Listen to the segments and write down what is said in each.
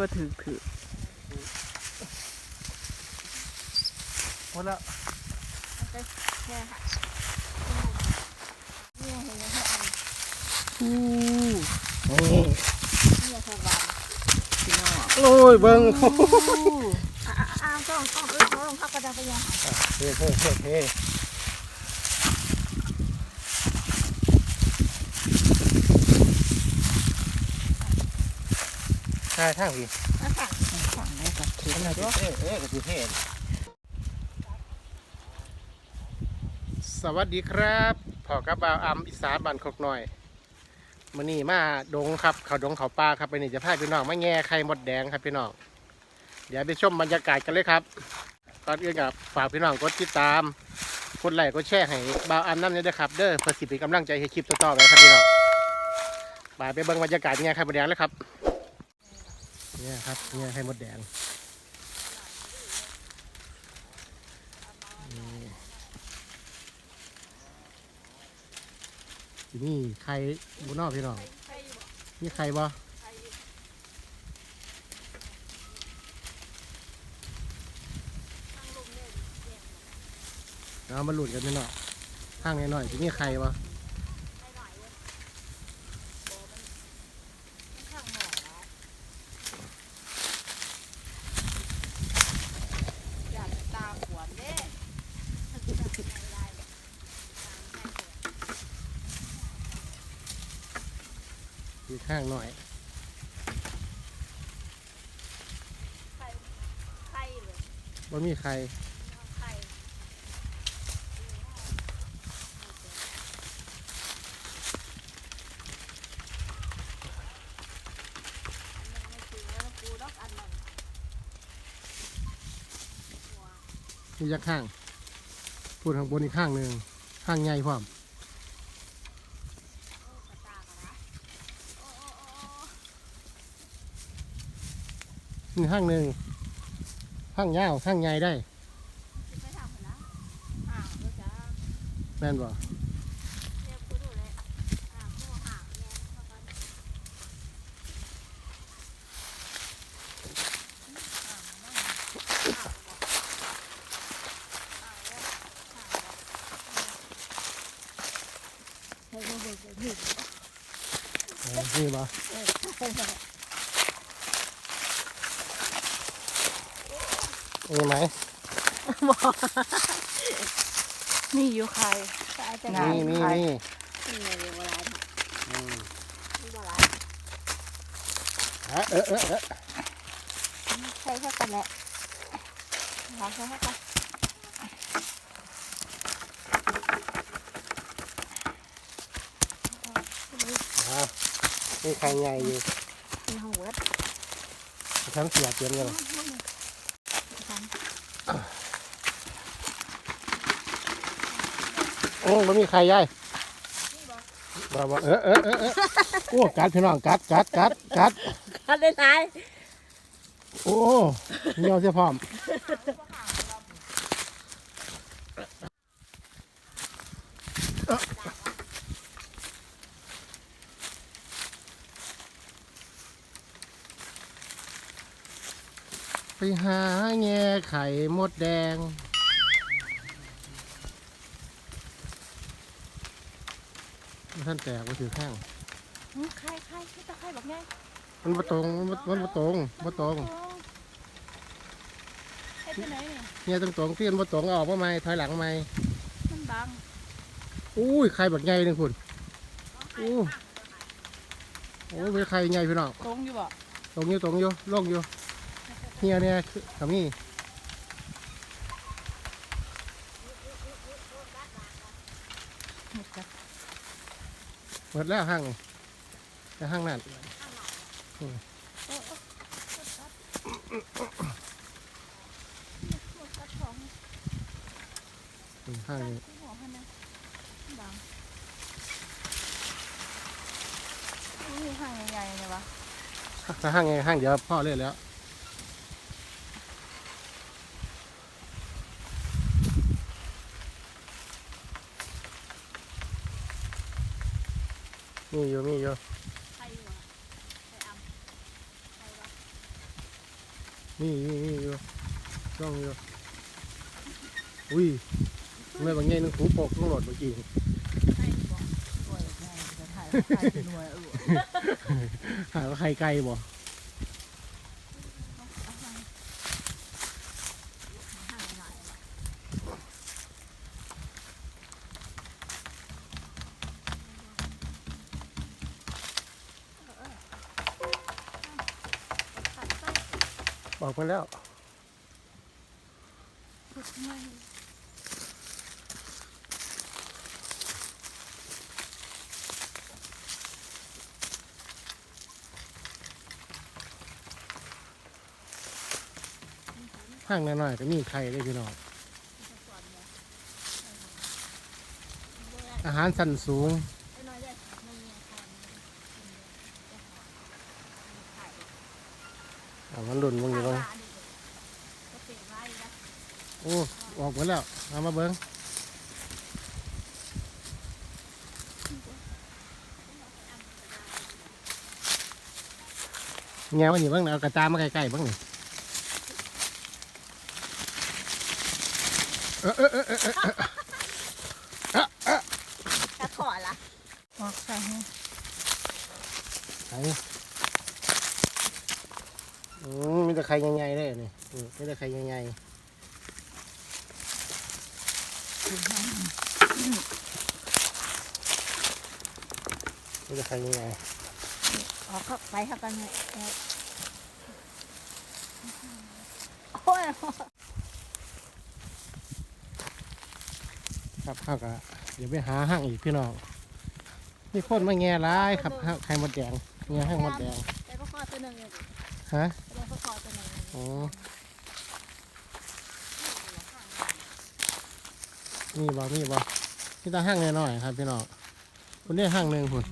ว่าแต่ว่าถือถือหมดแล้วเนี่ยค่ะนี่เห็นยังให้อันอู้นี่นี่เธอบานพี่น้องโอ้ยเบิ้งอ่าอ่าต้องต้องเออเขาลงพักกระดังไปยังเฮ้เฮ้เฮ้ เฮ้ใช่ทางพี่ฝั่งไหนกับถือทางพี่เอ๊ะเอ๊ะกับพี่เท่สวัสดีครับพ่อกับบ่าวอำอีสานบ้านคกหน่อยมื้อนี้มาดงครับเขาดงเขาปลาครับไปนี่จะพาพี่น้องมาแง่ไข่มดแดงครับพี่น้องเดี๋ยวไปชมบรรยากาศกันเลยครับก่อนอื่นกับฝากพี่น้องกดติดตามกดไลค์กดแชร์ให้บ่าวอำน้ำเนี่ยด้วยครับ เด้อเพื่อสิเป็นกำลังใจให้คลิปต่อๆไปครับพี่น้องไปไปเบิ่งบรรยากาศแง่ไข่มดแดงเลยครับ เนี่ยครับแง่ไข่มดแดงนี่นี่ไข่บุนอกพี่น้องนี่ไข่บ่เอามาหลุดกันพี่น้องข้างหน่อยที่นี่ไข่บ่ากตาขวนเด้ ที่ข้างหน่อยไข่เลยบ่มีไข่ไข่กูดอกอันนั้นมียักข้าง พูดข้างบนอีกข้างหนึ่งข้างใหญ่พร้อม กระตากนะโอ้โอ้โอ้ นี่ข้างหนึ่งข้างยาวข้างใหญ่ได้แม่นบ่เรียกกูดูเลยอ่าวกูห่างเนี่ยเข้ากันให้เราเบิกเบิก เออนี่บ่ มีไหมนี่อยู่ใครใช่จะน่านี่นี่นี่นี่ไงเวลาอืมเวลาฮะเออเออเออใช่แค่กันแหละลองใช้แค่กันอ่านี่ข้างใหญ่อยู่ในห้องเวิร์ดทั้งเสียเตรียมกันเลย อ้ไม่มีใครย่ายบ่บ่เออเออเออเออโอ้กัดพี่น้องกัดกัดกัดกัดกันได้ไหมโอ้เหนียวเสียพร้อมไปหาแง่ไข่มดแดง ท่านแตกมาถือข้างใครใครที่ตะไคร้บอกไงมันมาตรงมันบ่มันมาตรงมาตรงให้ไปไหนเนี่ยเนี่ยตรงตรงๆที่มันมาตรงเอาออกมาไหมถอยหลังไหมมันบังอุ้ยใครแบบใหญ่หนึ่งคุณอู้โอ้ยเป็นใครใหญ่พี่น้องตรงอยู่บ่ตรงอยู่ตรงอยู่โล่งอยู่เฮียเนี่ยคือทำนี่หมด แล้วห้างนี่แต่ห้างนั่นห้างนี้หัวมันนะบังนี่ห่างใหญ่ๆเลยวะห้างไงห้างเดียวพ่อเล่นแล้ว มีอยู่มีอยู่ใครอยู่อะใครอำใครวะนี่นี่นี่อยู่ช่องอยู่อุ้ยไม่บางแง่นึงหูปกต้องโหลดเมื่อกี้หาว่าใครไกลบ่ อกไปแล้วห้างน้อยๆก็มีไข่เลยพี่น้อง อาหารสันสูง อะมันหลุนมึงอยู่ตรงโอ้ออกหมดแล้ว เอามาเบิ้งแงวมันอยู่เบ้างเอากระจามาใกล้ๆเบ้างนี่เออเออเออเออเออจะขอละออกใส่ให้ไหนอืมมีแต่ไข่ใหญ่ๆเลยนี่มมีแต่ไข่ใหญ่ๆ มีแต่ไข่ใหญ่ออกเข้าไปเข้ากันเลยโอ้ยๆครับข้าวกะเดี๋ยวไปหาห้างอีกพี่น้องมีคนมาแง่ร้ายครับห้างไข่มดแดงแง่ห้างมดแดงแต่ก็ขอตัวหนึ่งอยู่ฮะแต่ก็ขอตัวหนึ่งอ๋อมีบ่มีบ่นี่ตาห้างน้อยๆครับพี่น้องคุณได้ห้างหนึ่งคุณ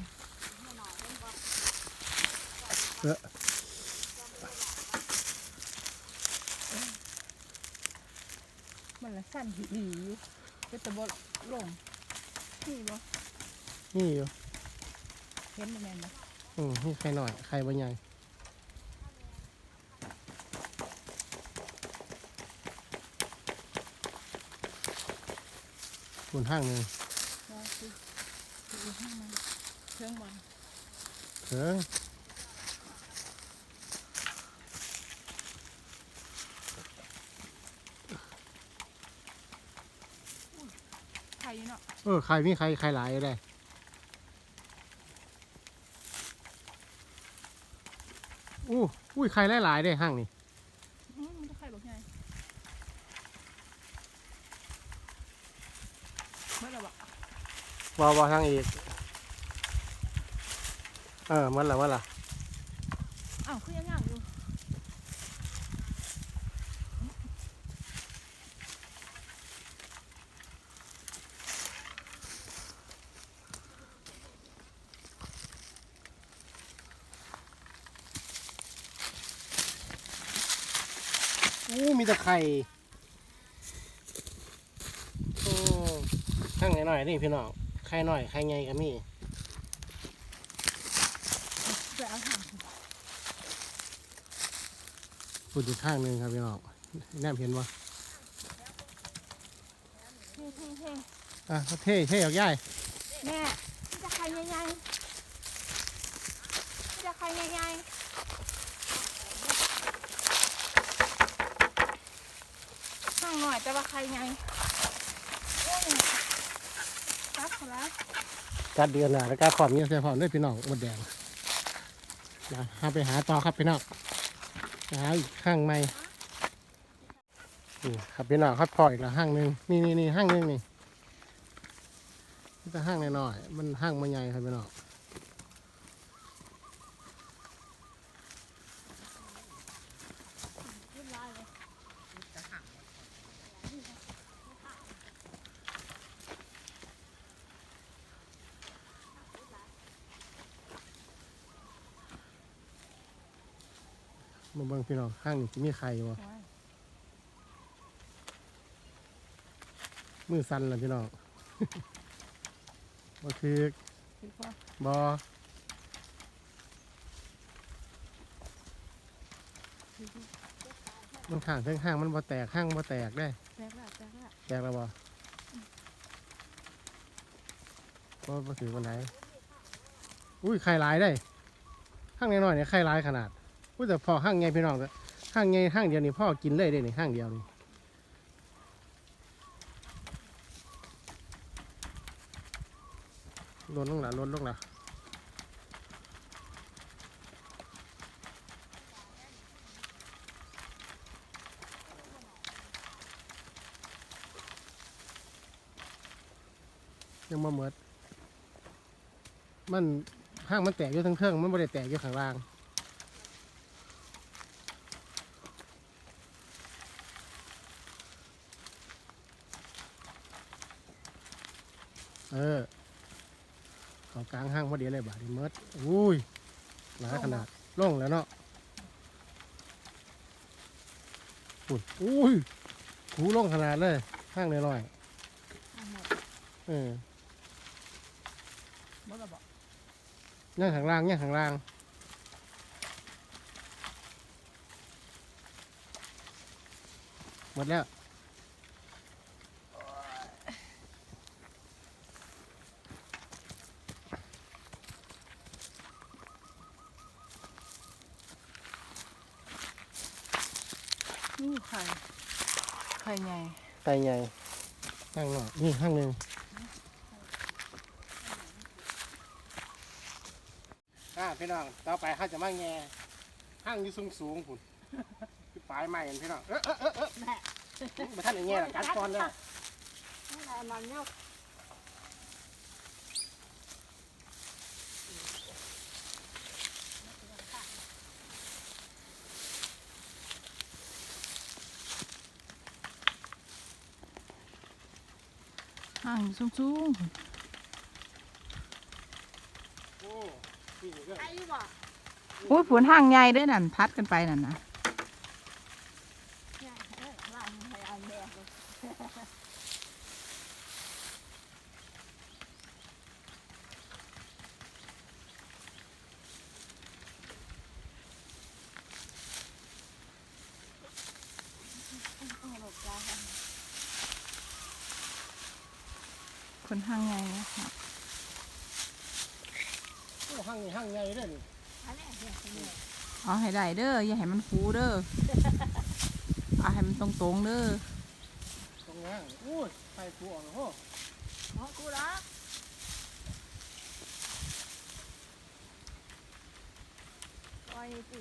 มันละสั้นหีหีก็จะบดลงนี่บ่นี่อยู่เห็นมันแม่นบ่อืมนี่ไข่หน่อยไข่ใบใหญ่คุณห้างหนึ่งว่าสิสิให้มันเครื่องบอลเถิง ไข่ เนาะเออไข่มีไข่ไข่หลายอยู่ได้อู้อุ้ยไข่หลายๆได้ห้างนี่อืมมันจะไข่บอกไงเมื่อไหร่บ่บอบอทางอีก เออมันละมันละอ้าวคือยังย่างอยู่ ไข่โอ้ห้างหน่อยๆนี่พี่น้อง ไข่หน่อย ไข่ใหญ่ก็มีจะเอาถังพูดอีกข้างหนึ่งครับพี่น้องแนมเห็นปะเฮ้เฮ้เฮ้อะเท่เท่ออกย่ายแม่จะใครใหญ่ๆจะใครใหญ่ ข้างหน่อยแต่ว่าไข่ไงโอ้ยตัดเขาแล้วกัดเดือนหน่ะแล้วก็ขอบเงี้ยเสียพร้อมด้วยพี่น้องหมดแดงนะหาไปหาต่อครับพี่น้องหาอีกห้างใหม่นี่ครับพี่น้องครับพออีกแล้วห้างหนึ่งนี่นี่นี่ห้างหนึ่งนี่นี่แต่ห้างน้อยๆมันห้างมันใหญ่ครับพี่น้อง พี่น้องห้างนี้จะมีใครวะมือสั่นแล้วพี่น้องก็คือคือว่าบอมันข้างเทั้งห้างมันบ่แตกห้างบ่แตกได้แตกแล้วแตกแล้วแตกแล้วบ่บ่บ่ถือวันไหนอุ้ยไข่หลายได้ห้างน้อยๆเนี่ยไข่หลายขนาด อุ้ยแต่พอห้างใหญ่พี่น้องก็ห้างใหญ่ห้างเดียวนี่พ่อกินเลยได้นี่ห้างเดียวนี่ลดลงละลดลงละยังมาเหมิดมันห้างมันแตกอยู่ทั้งเครื่องมันไม่ได้แตกอยู่ข้างล่าง เออเขากลางห้างพอดีเลยบาดนีเมิดอุ้ยหลายขนาดล่องแล้วเนาะอุ้ยอุ้ยหูล่องขนาดเลยห้างน้อยเอาหมดๆเออหมดแล้วบอกย่างข้างล่างย่างข้างล่างหมดแล้ว นี่ไข่ไข่ใหญ่ ไต ใหญ่ข้างหน่อยนี่ข้างหนึ่งอ่าพี่น้องต่อไปข้าจะมาแง่ห้างอยู่สูงสูงๆพุ่นปลายไม้เห็นพี่น้องเออเออเออเออแม่มาท่านอย่างเงี้ยกัดก่อนเลยนี่แหละมันยก ห่างสูงสูงโอ้นี่ก็ไอ้บอกโอ้ยผลห่างใหญ่เด้วยนั่นพัดกันไปนั่นนะ เนี่ยเออว่ามันไปเอาแม่เลย คนห่างใหญ่นะคะ โอ้ห้างนี่ห้างใหญ่เลยนี่ อันนี้เนี่ยเนี่ย เอา ให้ได้เด้ออย่าให้มันฟูเด้อเอาให้มันตรงๆเด้อตรงนั้นโอ้ยไฟฟูออกแล้วโอ้ของกูรักปล่อยสิ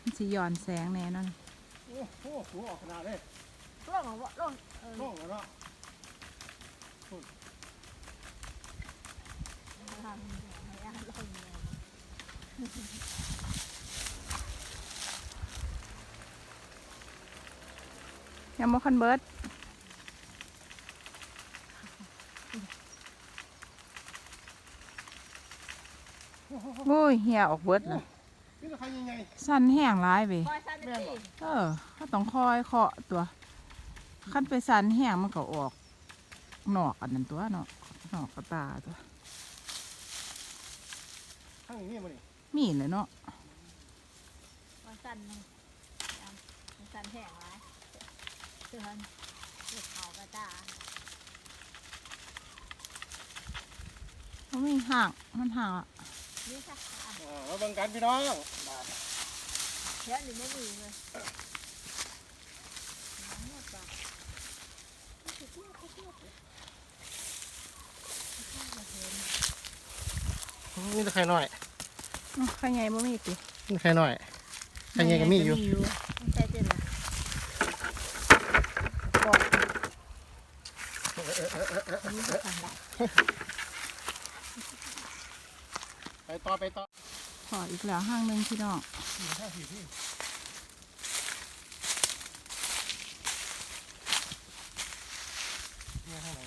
มันสิย้อนแสงแน่นอนโอ้โหฟูออกขนาดเลยล่องเหรอวะล่องเออโล่งแล้วเนาะทำให้อ่านล่องเนี่ย ยังบ่คันเบิดโอ้ยเหี่ยออกเบิดเลยนี่เราใครยังไงสั้นแห้งร้ายไปปล่อยสันติเออเขาต้องคอยเคาะตัวขั้นไปสันแห้งมันก็ออกหนอกอันนั้นตัวเนาะหนอกกระตาตัวห้างนี้มาดิ มีเลยเนาะปล่อยสันมันสันแห้งไรเตือนเด็กเขากระตามันมีห่างมันห่างอะนี่ค่ะอะอ่ามาเบิ่งกันพี่น้องบาดเดี๋ยวหนูไม่มีเลยนี่ตะไคร่น้อยอ้าวใครใหญ่บ่มีตินี่ตะไคร่น้อย ใครยังก็มีอยู่ไม่ใช่เจ็ดละไปต่อไปต่อขออีกแล้วห้างหนึ่งพี่น้อง ห้างสี่ที่เนี่ยข้างใน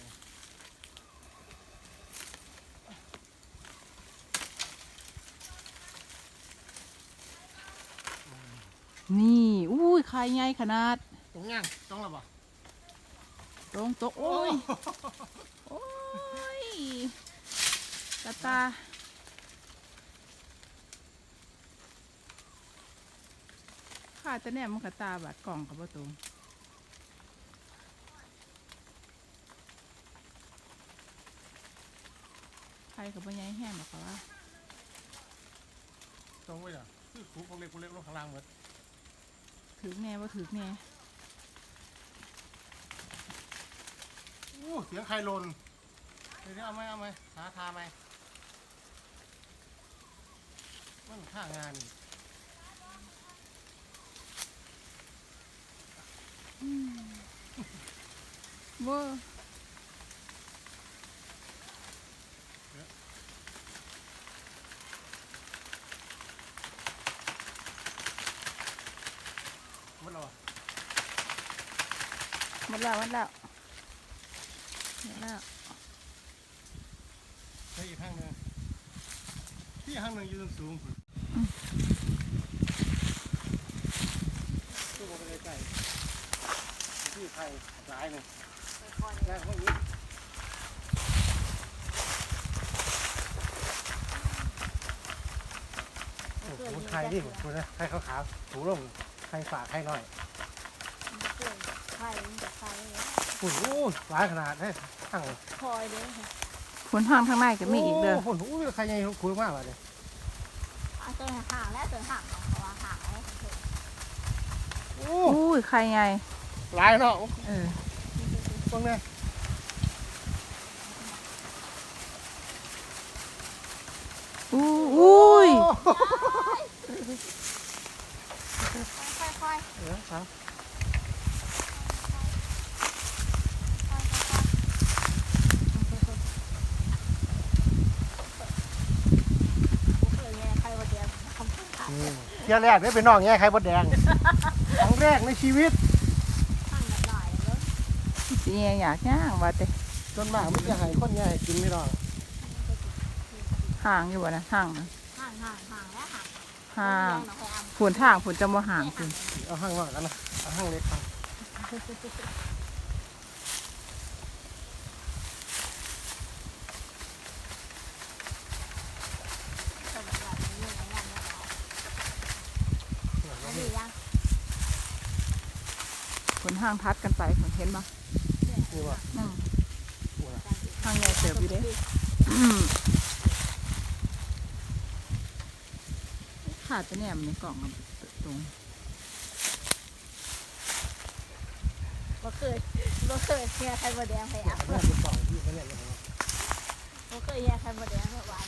นี่อุ้ยใครใหญ่ขนาดตรงย่างตรงแล้วบ่ตรงโตะโอ้ยโอ้ยกระตาขาดแต่เนี่ยมันก็ตาบาดกล่องกับประตูใครกับปัญญาแห้งหรอกค่ะว่าตรงไว้เหรอคือสูงของเล็กของเล็กลงข้างล่างหมด ถือแน่ว่าถือแน่โอ้เสียงใครหล่นเดี๋ยวเอาไหมเอาไหมหาทาไหมมันข้างานนี่เวอร์ มันเหรอ หม ดแล้วหมดแล้วหมดแล้วใช่อีกข้างหนึ่งที่ข้างหนึ่งยืนสูงสุดตู้ไปใกล้ๆที่ใครหลายหนึ่งค่อยแรกพวกนี้โอ้โหใครดิคุณนะใครขาวๆถูลงใครฝากใครหน่อย เกิดไข่มันจะไข่ เลยโอ้โหหลายขนาดให้ตั้งคอยเลยค่ะผลทางทางในก็มีอีกเด้อโอ้โหใครยังคุยมากเลยเอาตัวห่างแล้วตัวห่างของเขาว่าห่างแล้วเถอะโอ้อุ้ยใครไงหลายเนาะเออตรงนี้อู้อุ้ย ค่อยเออครับ ๆเคยแย่ใครวันเดียวทำขึ้นขา เที่ยวแรกได้เป็นน้องแง่ใครบดแดงครั้งแรกในชีวิตข้างแบบหน่อยแล้วสิแยอยากย่างว่าแต่จนมากมันจะให้คนแง่ให้กินไม่ได้ห่างอยู่บ่นะห่างนะห่างห่างห่างแล้วห่างห่างแย่หน่อยอะผลทางผลจะบ่ห่างคุณเอาห้างว่ากันนะเอาห้างเล็กครับ ตัวแบบแบบนี้อย่างนั้นแล้วอันนี้ยัง ผล ห่างทัดกันไปผลเห็นบ่นี่ว่าอืมโอ้ยห่างใหญ่เติบอยู่เด้อืมขาดแต่เนี่ยมันในกล่องกับตรงบ่เคยบ่เคยแย่ใครวันเดียวไปอะแม่เป็นสองที่ไม่เนี่ยอย่างนี้บ่เคยแย่ใครวันเดียวเมื่อวาน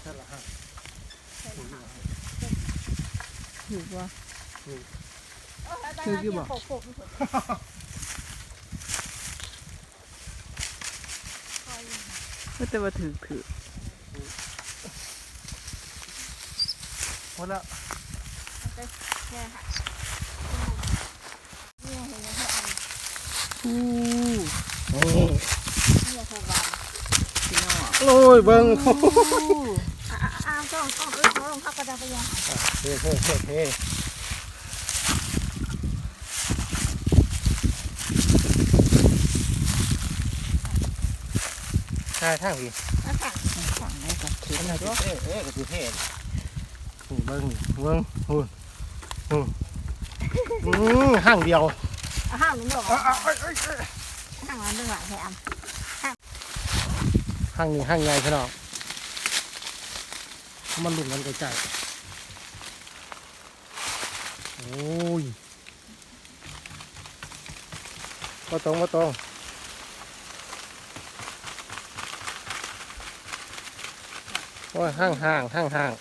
ใช่ละห้าง เคยห่าง ถือว่าคือกี่บอกโขกๆคอยก็แต่ว่าถือถือหมดแล้วเนี่ยค่ะเนี่ยเห็นยังไงอันอู้นี่เนี่ยคือวันพี่น้องโอ้ยเบิ้งอู้อ่าอ่องต้องเออเขาลงเขาก็จะไปยังเฮ้เฮ้เฮ้เฮ้ใช่ทางพี่แล้วค่ะฝั่งไหนกับถือเอ๊ะไรด้วยเอ๊ะเอ๊ะกับพี่เท่เบิ้งเบิ้งหูหูอืมห้างเดียวห้างนึงหรออะอะเอ้ยเอ้ยเอ้ยห้างนั้นนึงหลังแถมห้างนี้ห้างใหญ่พี่น้อง มันหลุดกันไกลๆโอ้ยมาตรงมาตรงโอ้ยห้างห่างห้างห่าง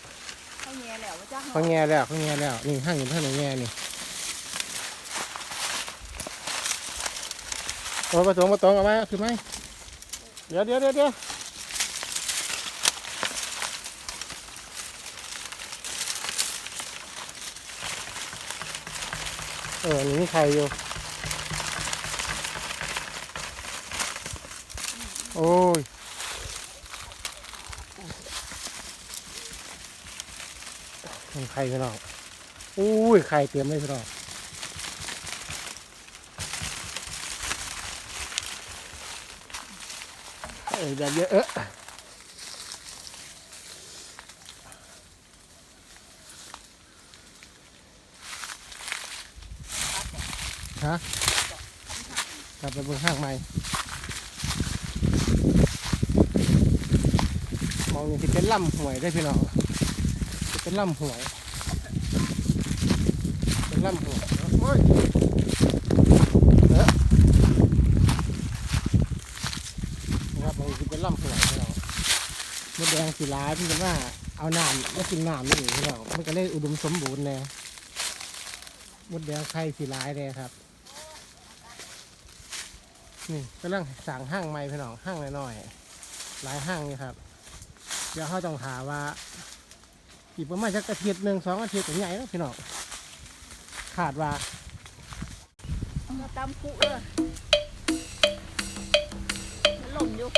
เขาแย่แล้วว่าจ้าเขาแง่แล้วเขาแง่แล้วนี่ห้างอยู่ท่างไหนแง่นี่โอ้ยมาตรงมาตรงเอาไหมคือไหมเดี๋ยวเดี๋ยวเดี๋ยวเดี๋ยวเออนี่มีใครอยู่ โอ้ยมีใครพี่น้องอุ้ยใครเตรียมเลยพี่น้องเออเยวเดี๋ยวเออ ฮะกลับไปเบิ่งห้างใหม่มองนี่ที่เป็นลำหวยได้พี่น้องเป็นลำหวยเป็นลำหวยโอ้ยเออนะครับมองที่เป็นลำหวยพี่น้องมดแดงสีร้ายพี่จะว่าเอาน้ำมากินน้ำนี่พี่น้องมันก็เลยอุดมสมบูรณ์แน่มดแดงไข่สีร้ายเลยครับ นี่กำลังสั่งห้างใหม่พี่น้องห้างน้อยๆหลายห้างนี่ครับ เดี๋ยวเขาต้องหาว่าอีกประมาณสักอาทิตย์หนึ่งสองอาทิตย์ถึงใหญ่แล้วพี่น้องขาดว่ามาตำคุเออมันหล่มอยู่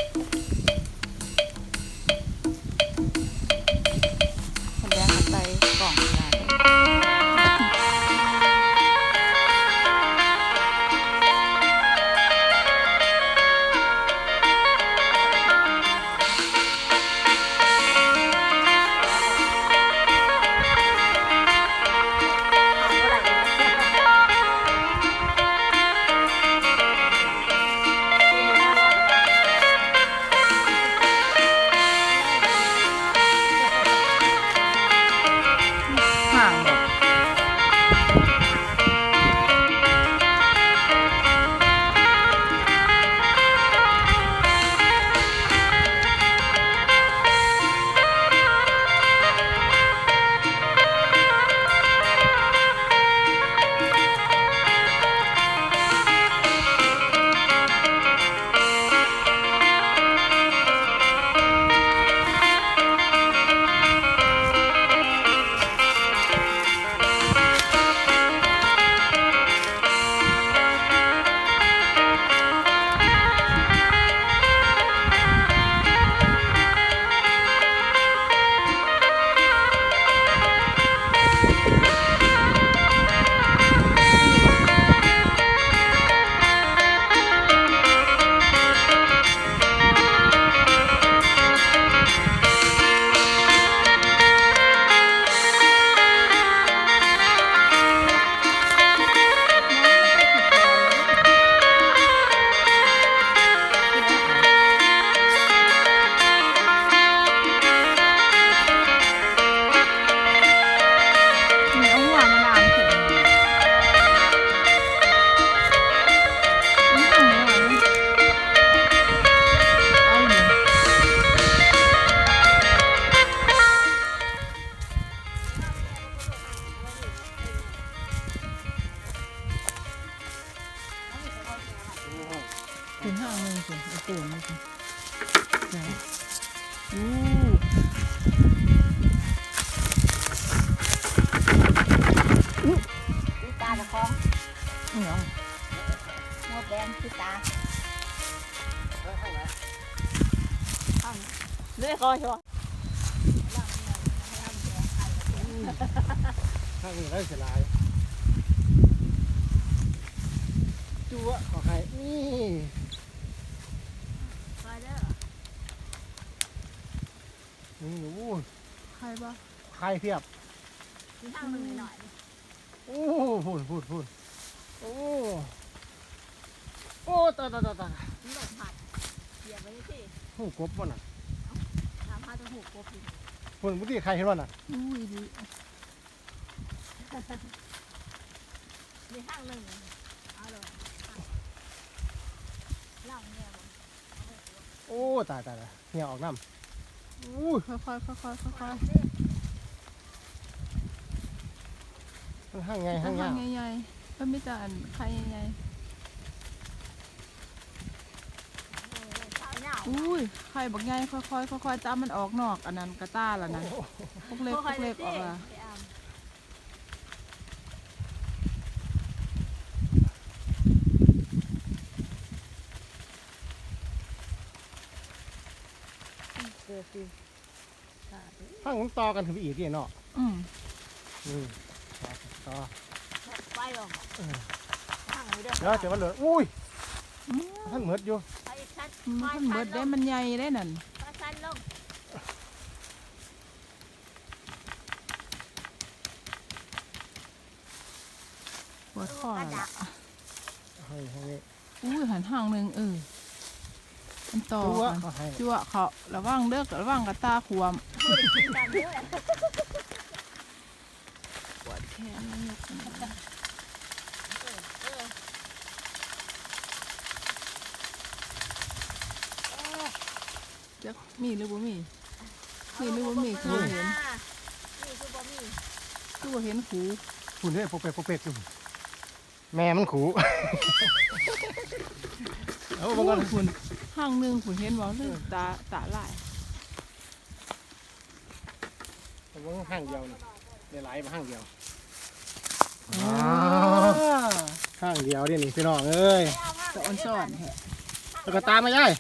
เพียบมีทางหนึ่งหน่อยโอ้พูดพูดพูดโอ้โอ้ตายตายตายตายๆมันหลบผัดเหยียบไว้ที่หูกบวะน่ะน้ำผ้าจะหูกบอยู่พูดมุติใครเห็นวะน่ะอุ้ยดีมีทางหนึ่งเอาเลยล่างเนี่ยบ่โอ้ตายตายตายเนี่ยออกน้ำอู้ค่อยค่อยค่อยค่อยค่อยค่อย มันห้างไงๆห้างทยากใหญ่ๆก็มีแต่อันไข่ใหญ่ข้าวเหนียวๆอุ้ยไข่บักใหญ่ค่อยค่อยค่อยค่อยๆจับมันออกนอกอันนั้นกระต้าละนั่นพวกเล็กพวกเล็กออกละเกิดสิห้างมันต่อกันถึงอีกที่เนาะอืมนี่ต่ อไปหรอกทางนี้เด้อเดี๋ยวเดี๋ยวมันเหลืออุ้ยอืมท่านเหมือดอยู่ไปชัดมันเบิดได้มันใหญ่ได้นั่นไปชัดลงปวดคอระแล้วดัล่ะบให้ให้นี่อุ้ยหันห่างหนึ่งเออมันต่อตัวกันเอาให้จั่วเขาระวังเด้อระวังกระตาขวม กินกันเด้อ ปวดแขนมันยกขึ้นมาจัก มีหรือบ่มีมีหรือบ่มีคือบ่เห็นนี่คือบ่มีคือบ่เห็นขูคุณเนี่ยปกเป็กปกเป็กอยู่แม่มันขู่เอาโอ้บางคนยคุณห่างหนึ่งคุณเห็นบ่เรื่องตาตาลายบางคนห้างเดียวนี่ได้หลายมาห้างเดียวอ๋อห้างเดียวนี่นี่พี่น้องเอ้ยจะอ่อนซ่อนแฮะแล้วก็ตามมาย่าย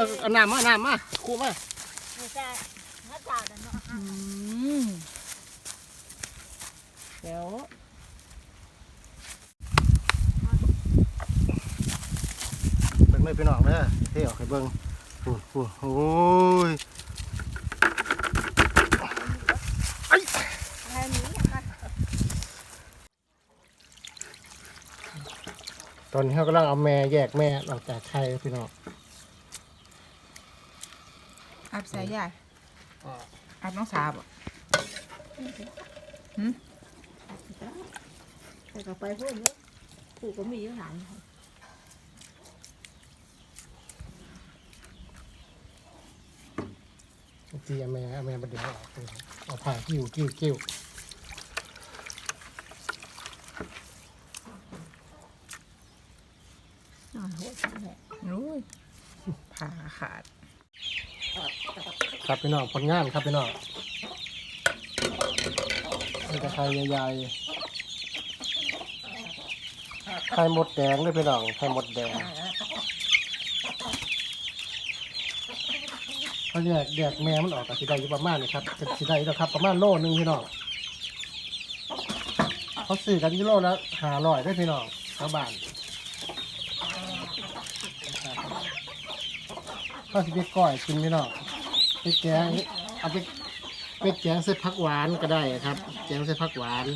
เอาเอาน้ำมาเอาน้ำมาคู่มานี่แต่ถ้าจ่าดันเนาะอืมเดี๋ยวเบิ่งเลยพี่น้องเด้อเที่ยวให้เบิ่งพูนพูนโอ้ยไอ้อะไรนี้นะคะตอนนี้เขากำลังเอาแม่แยกแม่ออกจากไข่พี่น้อง อาบ ใส่ยายอาบน้องสาบ่แต่ก็ไปพูดเนาะผูกก็มีอยู่หลายตีเอาแม่เอาแม่ประเดี๋ยวออกเอาผ่ากิ้วกิ้วกิ้วนอนหัวฉันแหละรู้ยผ่าขาด ครับพี่น้องผลงานครับพี่น้องนี่ก็ไข่ใหญ่ๆไข่หมดแดงด้วยพี่น้องไข่หมดแดงเขาแยกแยกแม่มันออกกับสีได้อยู่ประมาณนี้ครับเป็นสีได้แล้วครับ ประมาณโลนึงพี่น้องเขาซื้อกันกิโลละหารอยได้พี่น้องชาวบ้านก็สิไปก้อยกินพี่น้อง ไปแกงเอาไปไปแกงใส่ผักหวานก็ได้ครับ แกงใส่ผักหวาน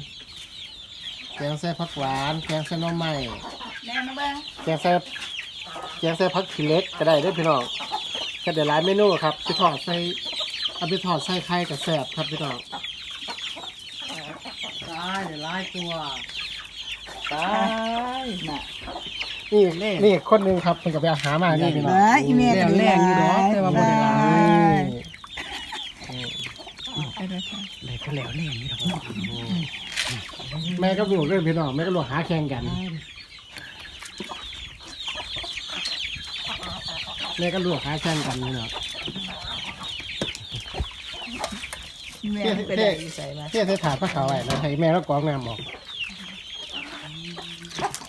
แกงใส่ผักหวาน แกงใส่หน่อไม้แน่นะเบ้งแกงใส่แกงใส่ผักขี้เหล็กก็ได้เด้วยพี่น้องก็ได้หลายเมนูครับไปทอดใส่เอาไปทอดใส่ไข่กับแซ่บครับพี่น้องตายเดี๋ยวไล่ตัวตาตายน่ะ นี่นี่คนหนึ่งครับเพิ่นก็ไปหามาได้พี่น้อง เอ้ยอีเมล แรงแรงอยู่ดอกแต่ว่าบ่ได้หลาย ไปเลยค่ะเลยก็แล้วแรงนี่ดอกแม่ก็ลูกเรื่องพี่น้องแม่ก็ลูกหาแข่งกันแม่ก็ลูกหาแข่งกันพี่น้องอีเมลไปได้อยู่ใส่มาเที่ยใส่ถาดพระขาวไว้แล้วให้แม่แล้วกรองน้ำออก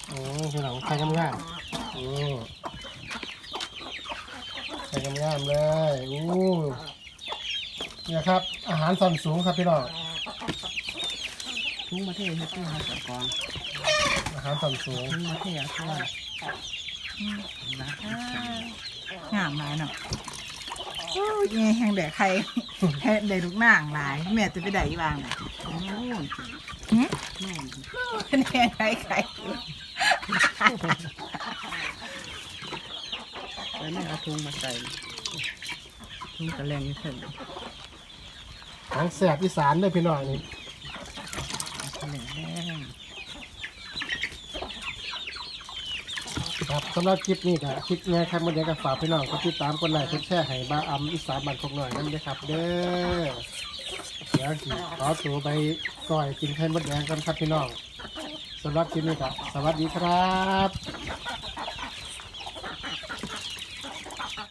โอ้พี่น้องใส่กำงามโอ้ใส่กำงามเลยโอ้ เนี่ยครับ อาหารสันสูงครับพี่น้องทุ่งมาเทศให้ตู้หาสักกองอาหารสันสูงทุ่งมาเทศเอาทั่วนะงามหลายเนาะโอ้ยแห้งแดกใครให้ได้ลูกนางหลาย แม่จะไปได้อีบางน่ะโอ้ยหึแม่นนแห้งใครใครไปแม่เอาทุ่งมาใส่ทุ่งกระแรงนี่เพิ่นอา หารแสบอีสานเลยพี่น้องนี่ครับสำหรับคลิปนี้ก็คลิปนี้ครับมันเดี๋ยวก็ฝากพี่น้องกดติดตามกดไลค์กดแชร์ให้บ้าอัมอีสานบ้านคกหน่อยนั่นเด้อครับ เด้อเดี๋ยวสิขอตัวไปก่อยกินไข่มดแดงกันครับพี่น้องสำหรับคลิปนี้ก็สวัสดีครับ